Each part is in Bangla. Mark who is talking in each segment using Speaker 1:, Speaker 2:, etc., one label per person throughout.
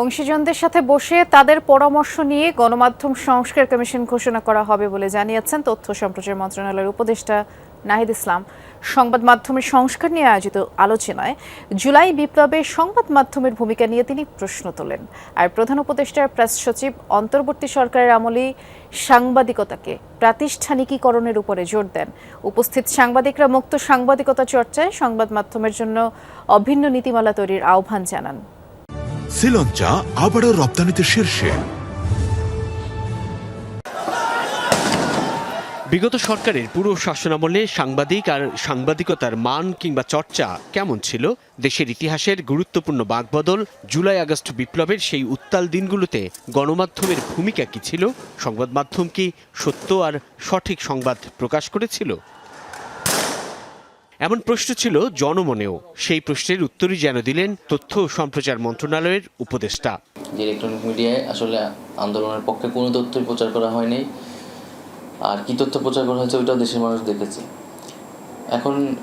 Speaker 1: অংশীজনদের সাথে বসে তাদের পরামর্শ নিয়ে গণমাধ্যম সংস্কার কমিশন ঘোষণা করা হবে বলে জানিয়েছেন তথ্য সম্প্রচার মন্ত্রণালয়ের উপদেষ্টা নাহিদ ইসলাম। সংবাদ মাধ্যমের সংস্কার নিয়ে আয়োজিত আলোচনায় জুলাই বিপ্লবে সংবাদ মাধ্যমের ভূমিকা নিয়ে তিনি প্রশ্ন তোলেন। আর প্রধান উপদেষ্টার প্রেস সচিব, অন্তর্বর্তী সরকারের আমলে সাংবাদিকতাকে প্রাতিষ্ঠানিকীকরণের উপরে জোর দেন। উপস্থিত সাংবাদিকরা মুক্ত সাংবাদিকতা চর্চায় সংবাদ মাধ্যমের জন্য অভিন্ন নীতিমালা তৈরির আহ্বান জানান।
Speaker 2: শ্রীলঞ্চা আবারও রপ্তানিতে শীর্ষে।
Speaker 3: বিগত সরকারের পুরো শাসনামলে সাংবাদিক আর সাংবাদিকতার মান কিংবা চর্চা কেমন ছিল? দেশের ইতিহাসের গুরুত্বপূর্ণ বাকবদল জুলাই আগস্ট বিপ্লবের সেই উত্তাল দিনগুলোতে গণমাধ্যমের ভূমিকা কি ছিল? সংবাদ মাধ্যম কি সত্য আর সঠিক সংবাদ প্রকাশ করেছিল? এমন প্রশ্ন ছিল জনমনেও। সেই প্রশ্নের উত্তরই যেন দিলেন তথ্য ও সম্প্রচার মন্ত্রণালয়ের উপদেষ্টা।
Speaker 4: যে ইলেকট্রনিক মিডিয়ায় আসলে আন্দোলনের পক্ষে কোনো তথ্যই প্রচার করা হয়নি। আর কী তথ্য প্রচার করা হয়েছে ওইটাও দেশের মানুষ দেখেছে। এখন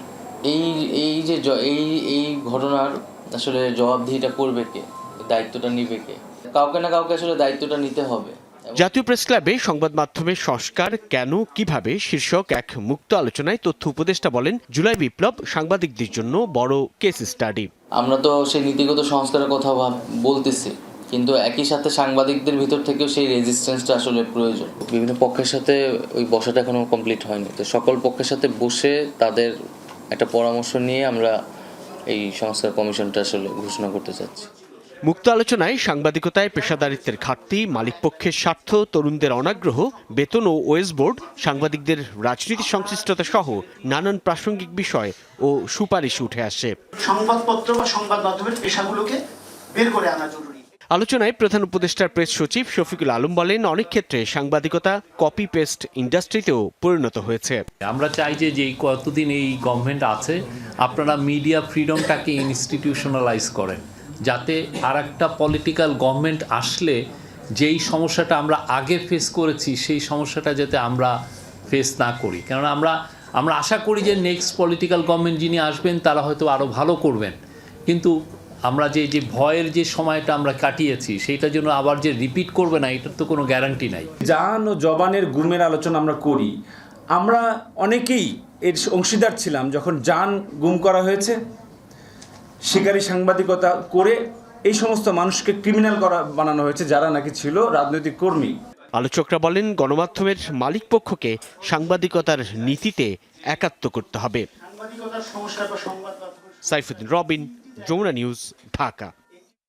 Speaker 4: এই এই যে এই এই ঘটনার আসলে জবাবদিহিটা করবে কে? দায়িত্বটা নিবে কে? কাউকে না কাউকে আসলে দায়িত্বটা নিতে হবে।
Speaker 3: জাতীয় প্রেস ক্লাবে সংবাদ মাধ্যমের সংস্কার কেন কীভাবে শীর্ষক এক মুক্ত আলোচনায় তথ্য উপদেষ্টা বলেন জুলাই বিপ্লব সাংবাদিকদের জন্য বড় কেস স্টাডি
Speaker 4: আমরা তো সেই নীতিগত সংস্কারের কথা ভাব- বলতেছি কিন্তু একই সাথে সাংবাদিকদের ভিতর থেকেও সেই রেজিস্ট্যান্সটা আসলে প্রয়োজন। বিভিন্ন পক্ষের সাথে ওই বসাটা এখনও কমপ্লিট হয়নি। তো সকল পক্ষের সাথে বসে তাদের একটা পরামর্শ নিয়ে আমরা এই সংস্কার কমিশনটা আসলে ঘোষণা করতে চাচ্ছি।
Speaker 3: মুক্ত আলোচনায় সাংবাদিকতায় পেশাদারিত্বের ঘাটতি মালিকপক্ষের স্বার্থ তরুণদের অনাগ্রহ বেতন ও ওয়েস বোর্ড সাংবাদিকদের রাজনীতি সংশ্লিষ্টতা সহ নানান প্রাসঙ্গিক বিষয় ও সুপারিশ উঠে আসে।
Speaker 5: সংবাদপত্র বা সংবাদ মাধ্যমের পেশাগুলোকে বের করে আনা জরুরি।
Speaker 3: আলোচনায় প্রধান উপদেষ্টার প্রেস সচিব শফিকুল আলম বলেন অনেক ক্ষেত্রে সাংবাদিকতা কপি পেস্ট ইন্ডাস্ট্রিতেও পরিণত হয়েছে।
Speaker 6: আমরা চাই যে যেই কতদিন এই গভর্নমেন্ট আছে আপনারা মিডিয়া ফ্রিডমটাকে ইনস্টিটিউশনালাইজ করেন। যাতে আর একটা পলিটিক্যাল গভর্নমেন্ট আসলে যেই সমস্যাটা আমরা আগে ফেস করেছি, সেই সমস্যাটা যাতে আমরা ফেস না করি। কেননা আমরা আমরা আশা করি যে নেক্সট পলিটিক্যাল গভর্নমেন্ট যিনি আসবেন, তারা হয়তো আরও ভালো করবেন। কিন্তু আমরা যে যে ভয়ের যে সময়টা আমরা কাটিয়েছি, সেইটা জন্য আবার যে রিপিট করবে না, এটার তো কোনো গ্যারান্টি নাই।
Speaker 7: জান ও জবানের গুমের আলোচনা আমরা করি। আমরা অনেকেই এর অংশীদার ছিলাম যখন জান গুম করা হয়েছে। শিকারী সাংবাদিকতা করে এই সমস্ত মানুষকে ক্রিমিনাল করা বানানো হয়েছে যারা নাকি ছিল রাজনৈতিক কর্মী।
Speaker 3: আলোচকরা বলেন গণমাধ্যমের মালিক পক্ষকে সাংবাদিকতার নীতিতে একাত্ম করতে হবে। সাইফুদ্দিন রবিন যমুনা নিউজ ঢাকা।